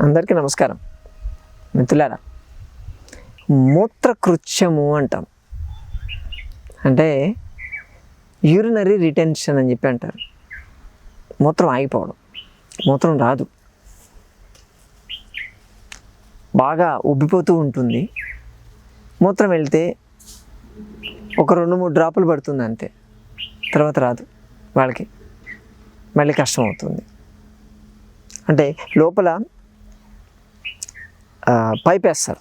అందరికీ నమస్కారం. మిత్రులారా మూత్రకృత్యము అంటాం. అంటే యూరినరీ రిటెన్షన్ అని చెప్పి అంటారు. మూత్రం ఆగిపోవడం. మూత్రం రాదు. బాగా ఉబ్బిపోతూ ఉంటుంది. మూత్రం వెళ్తే ఒక రెండు మూడు డ్రాపులు పడుతుంది అంతే. తర్వాత రాదు వాళ్ళకి. మళ్ళీ కష్టం అవుతుంది. అంటే లోపల పైప్ వేస్తారు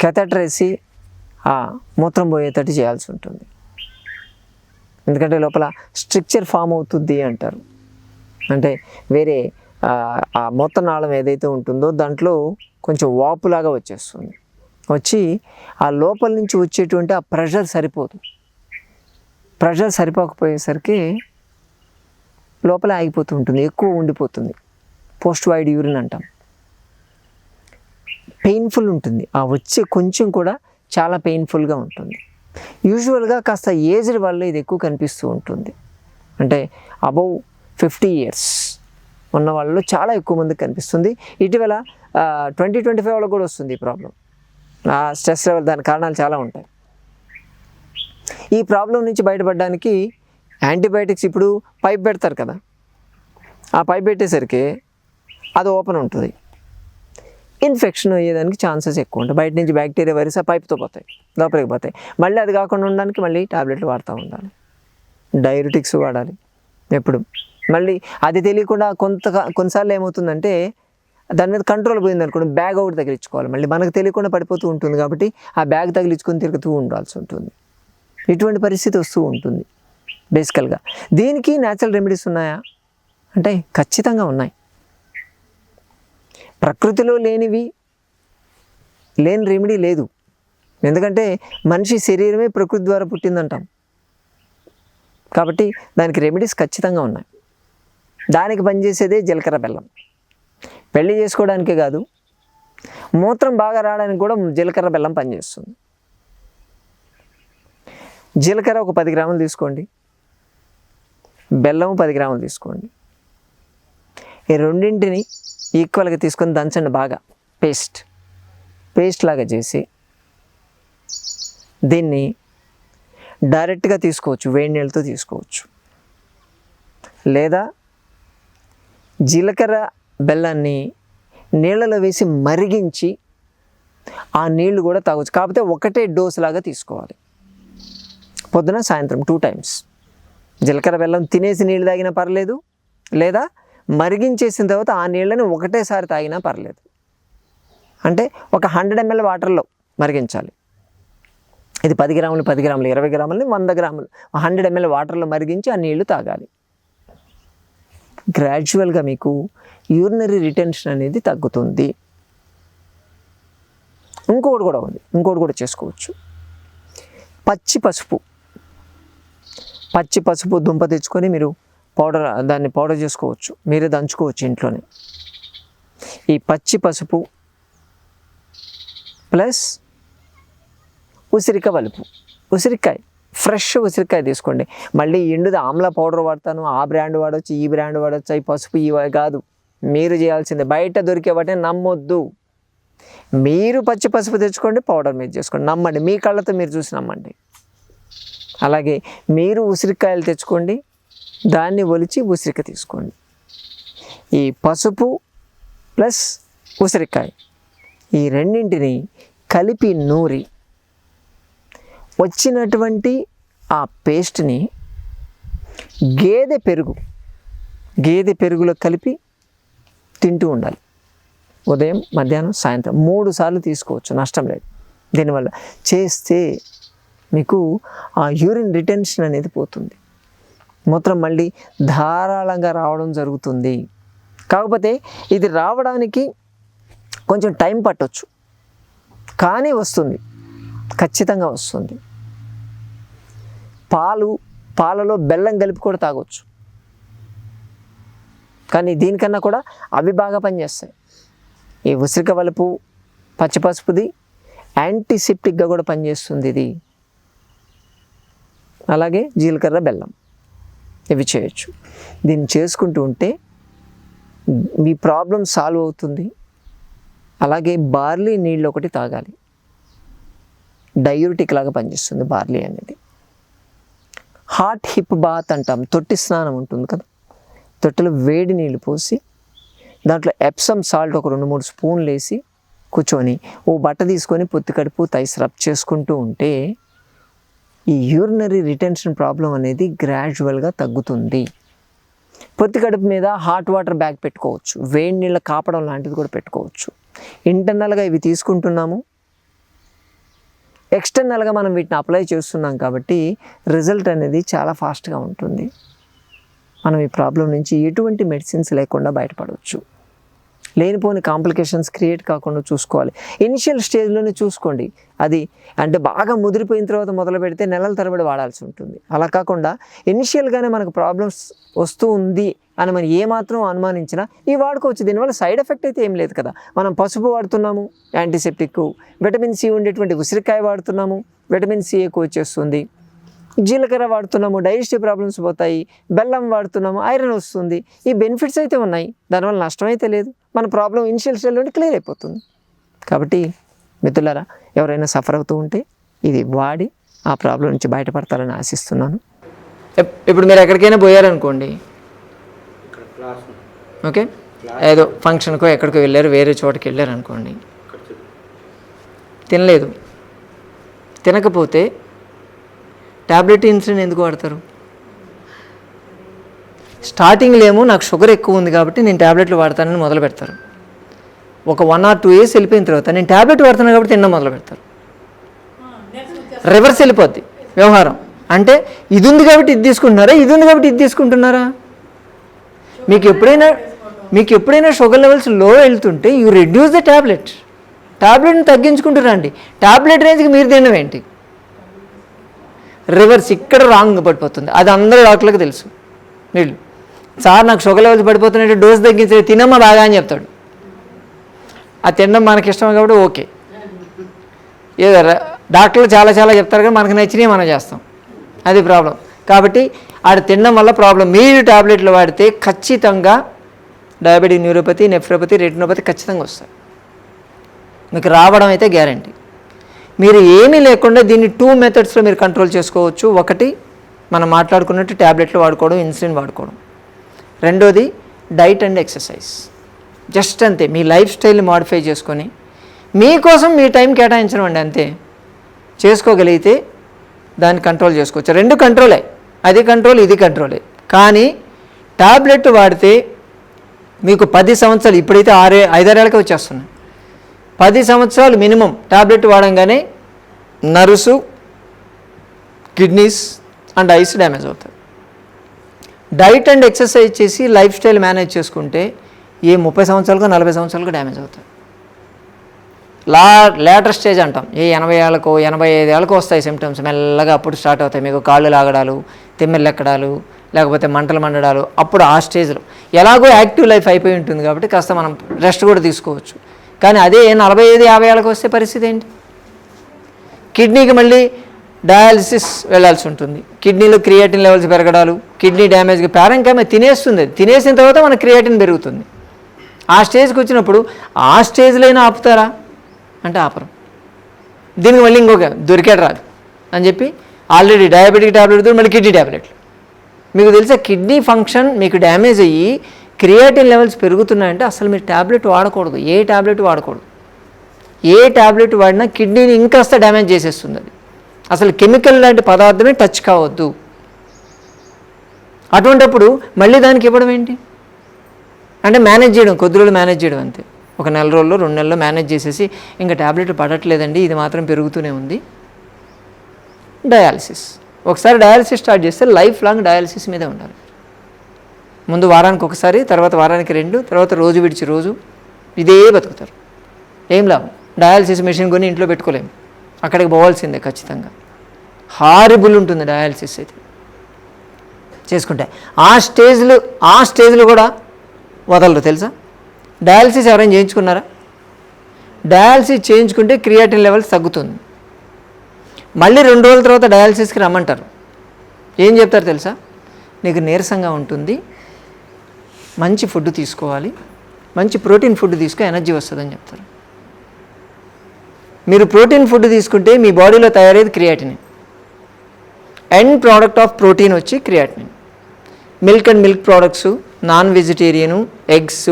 కెథెటర్ వేసి ఆ మూత్రం పోయేటట్టు చేయాల్సి ఉంటుంది. ఎందుకంటే లోపల స్ట్రక్చర్ ఫామ్ అవుతుంది అంటారు. అంటే వేరే ఆ, మొత్తం మూత్రనాళం ఏదైతే ఉంటుందో దాంట్లో కొంచెం వాపులాగా వచ్చేస్తుంది. వచ్చి ఆ లోపల నుంచి వచ్చేటువంటి ఆ ప్రెషర్ సరిపోదు. ప్రెషర్ సరిపోకపోయేసరికి లోపల ఆగిపోతూ ఉంటుంది ఎక్కువ ఉండిపోతుంది. పోస్ట్ వైడ్ యూరిన్ అంటాం. పెయిన్ఫుల్ ఉంటుంది. ఆ వచ్చే కొంచెం కూడా చాలా పెయిన్ఫుల్గా ఉంటుంది. యూజువల్గా కాస్త ఏజ్డ్ వాళ్ళు ఇది ఎక్కువ కనిపిస్తూ ఉంటుంది. అంటే అబౌవ్ ఫిఫ్టీ ఇయర్స్ ఉన్న వాళ్ళలో చాలా ఎక్కువ మందికి కనిపిస్తుంది. ఇటీవల ట్వంటీ ట్వంటీ ఫైవ్ వాళ్ళకి కూడా వస్తుంది ఈ ప్రాబ్లం ఆ స్ట్రెస్ లెవెల్ దాని కారణాలు చాలా ఉంటాయి. ఈ ప్రాబ్లం నుంచి బయటపడడానికి యాంటీబయాటిక్స్ ఇప్పుడు పైప్ పెడతారు కదా. ఆ పైప్ పెట్టేసరికి అది ఓపెన్ ఉంటుంది. ఇన్ఫెక్షన్ అయ్యేదానికి ఛాన్సెస్ ఎక్కువ ఉంటాయి బయట నుంచి బ్యాక్టీరియా వైరస్ ఆ పోతాయి లోపలికి పోతాయి. మళ్ళీ అది కాకుండా ఉండడానికి మళ్ళీ టాబ్లెట్లు వాడుతూ ఉండాలి. డైరెటిక్స్ వాడాలి ఎప్పుడు. మళ్ళీ అది తెలియకుండా కొంత కొన్నిసార్లు ఏమవుతుందంటే దాని మీద కంట్రోల్ పోయింది అనుకోండి బ్యాగ్ ఒకటి తగిలించుకోవాలి. మళ్ళీ మనకు తెలియకుండా పడిపోతూ ఉంటుంది కాబట్టి ఆ బ్యాగ్ తగిలించుకొని తిరుగుతూ ఉండాల్సి ఉంటుంది. ఇటువంటి పరిస్థితి వస్తూ ఉంటుంది బేసికల్గా. దీనికి న్యాచురల్ రెమెడీస్ ఉన్నాయా? అంటే ఖచ్చితంగా ఉన్నాయి. ప్రకృతిలో లేనివి లేని రెమెడీ లేదు. ఎందుకంటే మనిషి శరీరమే ప్రకృతి ద్వారా పుట్టిందంటాం. కాబట్టి దానికి రెమెడీస్ ఖచ్చితంగా ఉన్నాయి. దానికి పనిచేసేదే జీలకర్ర బెల్లం. పెళ్ళి చేసుకోవడానికే కాదు మూత్రం బాగా రావడానికి కూడా జీలకర్ర బెల్లం పనిచేస్తుంది. జీలకర్ర ఒక పది గ్రాములు తీసుకోండి. బెల్లం పది గ్రాములు తీసుకోండి. ఈ రెండింటిని ఈక్వల్గా తీసుకొని దంచండి బాగా. పేస్ట్ పేస్ట్ లాగా చేసి దీన్ని డైరెక్ట్గా తీసుకోవచ్చు వేడి నీళ్ళతో తీసుకోవచ్చు. లేదా జీలకర్ర బెల్లాన్ని నీళ్ళలో వేసి మరిగించి ఆ నీళ్ళు కూడా తాగొచ్చు. కాకపోతే ఒకటే డోస్ లాగా తీసుకోవాలి. పొద్దున సాయంత్రం టూ టైమ్స్ జీలకర్ర బెల్లం తినేసి నీళ్ళు తాగినా పర్లేదు. లేదా మరిగించేసిన తర్వాత ఆ నీళ్ళని ఒకటేసారి తాగినా పర్లేదు. అంటే ఒక హండ్రెడ్ ఎంఎల్ వాటర్లో మరిగించాలి. ఇది పది గ్రాములు పది గ్రాములు ఇరవై గ్రాములని వంద గ్రాములు హండ్రెడ్ ఎంఎల్ వాటర్లో మరిగించి ఆ నీళ్ళు తాగాలి. గ్రాడ్యువల్గా మీకు యూరినరీ రిటెన్షన్ అనేది తగ్గుతుంది. ఇంకోటి కూడా ఉంది. ఇంకోటి కూడా చేసుకోవచ్చు. పచ్చి పసుపు. పచ్చి పసుపు దుంప తెచ్చుకొని మీరు పౌడర్ దాన్ని పౌడర్ చేసుకోవచ్చు. మీరే దంచుకోవచ్చు ఇంట్లోనే. ఈ పచ్చి పసుపు ప్లస్ ఉసిరిక వలుపు ఉసిరికాయ ఫ్రెష్ ఉసిరికాయ తీసుకోండి. మళ్ళీ ఎండుది ఆమ్లా పౌడర్ వాడతాను. ఆ బ్రాండ్ వాడచ్చు ఈ బ్రాండ్ వాడచ్చు ఈ పసుపు ఇవి కాదు. మీరు చేయాల్సిందే. బయట దొరికే వాటిని నమ్మొద్దు. మీరు పచ్చి పసుపు తెచ్చుకోండి పౌడర్ మీద చేసుకోండి. నమ్మండి. మీ కళ్ళతో మీరు చూసి నమ్మండి. అలాగే మీరు ఉసిరికాయలు తెచ్చుకోండి. దాన్ని ఒలిచి ఉసిరిక తీసుకోండి. ఈ పసుపు ప్లస్ ఉసిరికాయ ఈ రెండింటిని కలిపి నూరి వచ్చినటువంటి ఆ పేస్ట్ని గేదె పెరుగు గేదె పెరుగులో కలిపి తింటూ ఉండాలి. ఉదయం మధ్యాహ్నం సాయంత్రం మూడు సార్లు తీసుకోవచ్చు నష్టం లేదు. దీనివల్ల చేస్తే మీకు ఆ యూరిన్ రిటెన్షన్ అనేది పోతుంది. మూత్రం మళ్ళీ ధారాళంగా రావడం జరుగుతుంది. కాకపోతే ఇది రావడానికి కొంచెం టైం పట్టవచ్చు కానీ వస్తుంది. ఖచ్చితంగా వస్తుంది. పాలు పాలలో బెల్లం కలిపి కూడా తాగొచ్చు. కానీ దీనికన్నా కూడా అవి బాగా పనిచేస్తాయి. ఈ ఉసిరిక వలుపు పచ్చిపసుపుది యాంటీసెప్టిక్గా కూడా పనిచేస్తుంది ఇది. అలాగే జీలకర్ర బెల్లం. ఇవి చేయొచ్చు. దీన్ని చేసుకుంటూ ఉంటే మీ ప్రాబ్లం సాల్వ్ అవుతుంది. అలాగే బార్లీ నీళ్ళు ఒకటి తాగాలి. డయూరిటిక్ లాగా పనిచేస్తుంది బార్లీ అనేది. హాట్ హిప్ బాత్ అంటాం. తొట్టి స్నానం ఉంటుంది కదా. తొట్టిలో వేడి నీళ్ళు పోసి దాంట్లో ఎప్సమ్ సాల్ట్ ఒక రెండు మూడు స్పూన్లు వేసి కూర్చొని ఓ బట్ట తీసుకొని పొత్తి కడుపు తైస్ రబ్ చేసుకుంటూ ఉంటే ఈ యూరినరీ రిటెన్షన్ ప్రాబ్లం అనేది గ్రాడ్యువల్గా తగ్గుతుంది. పొత్తి కడుపు మీద హాట్ వాటర్ బ్యాగ్ పెట్టుకోవచ్చు. వేడి నీళ్ళ కాపడం లాంటిది కూడా పెట్టుకోవచ్చు. ఇంటర్నల్గా ఇవి తీసుకుంటున్నాము. ఎక్స్టర్నల్గా మనం వీటిని అప్లై చేస్తున్నాం కాబట్టి రిజల్ట్ అనేది చాలా ఫాస్ట్గా ఉంటుంది. మనం ఈ ప్రాబ్లం నుంచి ఎటువంటి మెడిసిన్స్ లేకుండా బయటపడవచ్చు. లేనిపోని కాంప్లికేషన్స్ క్రియేట్ కాకుండా చూసుకోవాలి. ఇనిషియల్ స్టేజ్లోనే చూసుకోండి. అది అంటే బాగా ముదిరిపోయిన తర్వాత మొదలు పెడితే నెలల తరబడి వాడాల్సి ఉంటుంది. అలా కాకుండా ఇనిషియల్గానే మనకు ప్రాబ్లమ్స్ వస్తూ ఉంది అని మనం ఏమాత్రం అనుమానించినా ఈ వాడుకోవచ్చు. దీనివల్ల సైడ్ ఎఫెక్ట్ అయితే ఏం లేదు కదా. మనం పసుపు వాడుతున్నాము యాంటీసెప్టిక్ విటమిన్ సి ఉండేటువంటి ఉసిరికాయ వాడుతున్నాము విటమిన్ సి ఎక్కువ వచ్చేస్తుంది జీలకర్ర వాడుతున్నాము డైజెస్టివ్ ప్రాబ్లమ్స్ పోతాయి బెల్లం వాడుతున్నాము ఐరన్ వస్తుంది. ఈ బెనిఫిట్స్ అయితే ఉన్నాయి. దానివల్ల నష్టం అయితే లేదు. మన ప్రాబ్లం ఇనిషియల్ స్టేజ్ నుండి క్లియర్ అయిపోతుంది. కాబట్టి మిత్రులారా ఎవరైనా సఫర్ అవుతూ ఉంటే ఇది వాడి ఆ ప్రాబ్లం నుంచి బయటపడతారని ఆశిస్తున్నాను. ఇప్పుడు మీరు ఎక్కడికైనా పోయారనుకోండి. ఓకే? ఏదో ఫంక్షన్కో ఎక్కడికో వెళ్ళారు వేరే చోటకి వెళ్ళారు అనుకోండి తినలేదు. తినకపోతే ట్యాబ్లెట్ ఇన్సులిన్ ఎందుకు వాడతారు? స్టార్టింగ్లో ఏమో నాకు షుగర్ ఎక్కువ ఉంది కాబట్టి నేను ట్యాబ్లెట్లు వాడతానని మొదలు పెడతారు. ఒక వన్ ఆర్ టూ ఇయర్స్ వెళ్ళిపోయిన తర్వాత నేను ట్యాబ్లెట్ వాడుతున్నాను కాబట్టి తినడం మొదలు పెడతారు. రివర్స్ వెళ్ళిపోద్ది వ్యవహారం. అంటే ఇది ఉంది కాబట్టి ఇది తీసుకుంటున్నారా? ఇది ఉంది కాబట్టి ఇది తీసుకుంటున్నారా? మీకు ఎప్పుడైనా మీకు ఎప్పుడైనా షుగర్ లెవెల్స్లో వెళ్తుంటే యూ రెడ్యూస్ ద ట్యాబ్లెట్ ట్యాబ్లెట్ని తగ్గించుకుంటూ ట్యాబ్లెట్ రేంజ్కి మీరు తినడం ఏంటి? రివర్స్ ఇక్కడ రాంగ్ పడిపోతుంది. అది అందరూ డాక్టర్లకు తెలుసు. వీళ్ళు సార్ నాకు షుగర్ లెవెల్స్ పడిపోతున్నట్టు డోస్ తగ్గించి తినమ్మా బాగా అని చెప్తాడు. ఆ తినడం మనకి ఇష్టం కాబట్టి ఓకే. ఏదో డాక్టర్లు చాలా చాలా చెప్తారు కానీ మనకు నచ్చినవి మనం చేస్తాం. అది ప్రాబ్లం. కాబట్టి ఆడ తినడం వల్ల ప్రాబ్లం. మీరు టాబ్లెట్లు వాడితే ఖచ్చితంగా డయాబెటిక్ న్యూరోపతి నెఫ్రోపతి రెటినోపతి ఖచ్చితంగా వస్తాయి. మీకు రావడం అయితే గ్యారంటీ. మీరు ఏమీ లేకుండా దీన్ని టూ మెథడ్స్లో మీరు కంట్రోల్ చేసుకోవచ్చు. ఒకటి మనం మాట్లాడుకున్నట్టు ట్యాబ్లెట్లు వాడుకోవడం ఇన్సులిన్ వాడుకోవడం. రెండోది డైట్ అండ్ ఎక్సర్సైజ్ జస్ట్ అంతే మీ లైఫ్ స్టైల్ని మాడిఫై చేసుకొని మీకోసం మీ టైం కేటాయించడం అండి అంతే. చేసుకోగలిగితే దాన్ని కంట్రోల్ చేసుకోవచ్చు. రెండు కంట్రోలే అది కంట్రోల్ ఇది కంట్రోలే కానీ టాబ్లెట్ వాడితే మీకు పది సంవత్సరాలు ఇప్పుడైతే ఆరే ఐదారేళ్ళకి వచ్చేస్తున్నాయి. పది సంవత్సరాలు మినిమం టాబ్లెట్ వాడంగానే నరుసు కిడ్నీస్ అండ్ ఐస్ డ్యామేజ్ అవుతాయి. డైట్ అండ్ ఎక్సర్సైజ్ చేసి లైఫ్ స్టైల్ మేనేజ్ చేసుకుంటే ఏ ముప్పై సంవత్సరాలకు నలభై సంవత్సరాలకు డ్యామేజ్ అవుతాయి. లా లేటర్ స్టేజ్ అంటాం. ఏ ఎనభై ఏళ్ళకో ఎనభై ఐదు ఏళ్ళకో వస్తాయి సిమ్టమ్స్ మెల్లగా అప్పుడు స్టార్ట్ అవుతాయి. మీకు కాళ్ళు లాగడాలు తిమ్మెలు ఎక్కడాలు లేకపోతే మంటలు మండడాలు అప్పుడు ఆ స్టేజ్లో. ఎలాగో యాక్టివ్ లైఫ్ అయిపోయి ఉంటుంది కాబట్టి కాస్త మనం రెస్ట్ కూడా తీసుకోవచ్చు. కానీ అదే నలభై ఐదు యాభై ఏళ్ళకి వస్తే పరిస్థితి ఏంటి? కిడ్నీకి మళ్ళీ డయాలసిస్ వెళ్ళాల్సి ఉంటుంది. కిడ్నీలో క్రియేటిన్ లెవెల్స్ పెరగడాలు కిడ్నీ డ్యామేజ్కి పేరంకాయ తినేస్తుంది. తినేసిన తర్వాత మన క్రియేటిన్ పెరుగుతుంది. ఆ స్టేజ్కి వచ్చినప్పుడు ఆ స్టేజ్లో అయినా ఆపుతారా? అంటే ఆపరు. దీనికి మళ్ళీ ఇంకొక దొరికాడు రాదు అని చెప్పి ఆల్రెడీ డయాబెటిక్ ట్యాబ్లెట్ మళ్ళీ కిడ్నీ ట్యాబ్లెట్లు మీకు తెలుసా కిడ్నీ ఫంక్షన్ మీకు డ్యామేజ్ అయ్యి క్రియాటిన్ లెవెల్స్ పెరుగుతున్నాయంటే అసలు మీరు ట్యాబ్లెట్ వాడకూడదు. ఏ ట్యాబ్లెట్ వాడకూడదు. ఏ ట్యాబ్లెట్ వాడినా కిడ్నీని ఇంకాస్త డ్యామేజ్ చేసేస్తుంది అది. అసలు కెమికల్ లాంటి పదార్థమే టచ్ కావద్దు. అటువంటప్పుడు మళ్ళీ దానికి ఇవ్వడం ఏంటి? అంటే మేనేజ్ చేయడం కొద్ది రోజులు మేనేజ్ చేయడం అంతే. ఒక నెల రోజుల్లో రెండు నెలల్లో మేనేజ్ చేసేసి ఇంకా ట్యాబ్లెట్ పడట్లేదండి ఇది మాత్రం పెరుగుతూనే ఉంది. డయాలసిస్. ఒకసారి డయాలసిస్ స్టార్ట్ చేస్తే లైఫ్ లాంగ్ డయాలసిస్ మీదే ఉండాలి. ముందు వారానికి ఒకసారి తర్వాత వారానికి రెండు తర్వాత రోజు విడిచి రోజు ఇదే బతుకుతారు. ఏం లాభం? డయాలసిస్ మెషిన్ కొని ఇంట్లో పెట్టుకోలేము. అక్కడికి పోవాల్సిందే ఖచ్చితంగా. హారిబుల్ ఉంటుంది డయాలసిస్ అయితే. చేసుకుంటే. ఆ స్టేజ్లో ఆ స్టేజ్లో కూడా వదలరు తెలుసా? డయాలసిస్ ఎవరైనా చేయించుకున్నారా? డయాలసిస్ చేయించుకుంటే క్రియాటిన్ లెవెల్స్ తగ్గుతుంది. మళ్ళీ రెండు రోజుల తర్వాత డయాలసిస్కి రమ్మంటారు. ఏం చెప్తారు తెలుసా? నీకు నీరసంగా ఉంటుంది మంచి ఫుడ్ తీసుకోవాలి. మంచి ప్రోటీన్ ఫుడ్ తీసుకో ఎనర్జీ వస్తుందని చెప్తారు. మీరు ప్రోటీన్ ఫుడ్ తీసుకుంటే మీ బాడీలో తయారయ్యేది creatinine. End product of protein వచ్చి creatinine. Milk and milk products non vegetarian eggs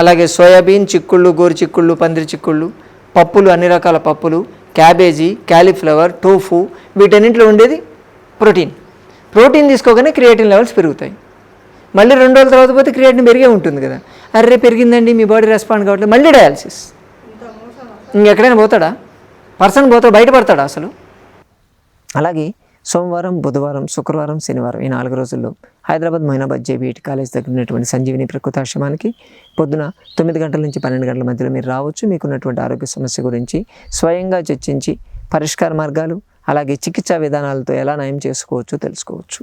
అలాగే సోయాబీన్ చిక్కుళ్ళు గోరు చిక్కుళ్ళు పందిరి చిక్కుళ్ళు పప్పులు అన్ని రకాల పప్పులు క్యాబేజీ క్యాలీఫ్లవర్ టోఫు వీటన్నింటిలో ఉండేది ప్రోటీన్. ప్రోటీన్ తీసుకోగానే క్రియేటిన్ లెవెల్స్ పెరుగుతాయి. మళ్ళీ రెండు రోజుల తర్వాత పోతే క్రియేటిన్ పెరిగే ఉంటుంది కదా. అరే పెరిగిందండి మీ బాడీ రెస్పాండ్ కావట్లేదు. మళ్ళీ డయాలసిస్ ఇంకెక్కడైనా పోతాడా? పర్సన్ పోతాడు? బయటపడతాడా అసలు? అలాగే సోమవారం బుధవారం శుక్రవారం శనివారం ఈ నాలుగు రోజుల్లో హైదరాబాద్ మైనాబాద్ జేబీఐటి కాలేజ్ దగ్గర ఉన్నటువంటి సంజీవిని ప్రకృతాశ్రమానికి పొద్దున తొమ్మిది గంటల నుంచి పన్నెండు గంటల మధ్యలో మీరు రావచ్చు. మీకున్నటువంటి ఆరోగ్య సమస్య గురించి స్వయంగా చర్చించి పరిష్కార మార్గాలు అలాగే చికిత్సా విధానాలతో ఎలా నయం చేసుకోవచ్చో తెలుసుకోవచ్చు.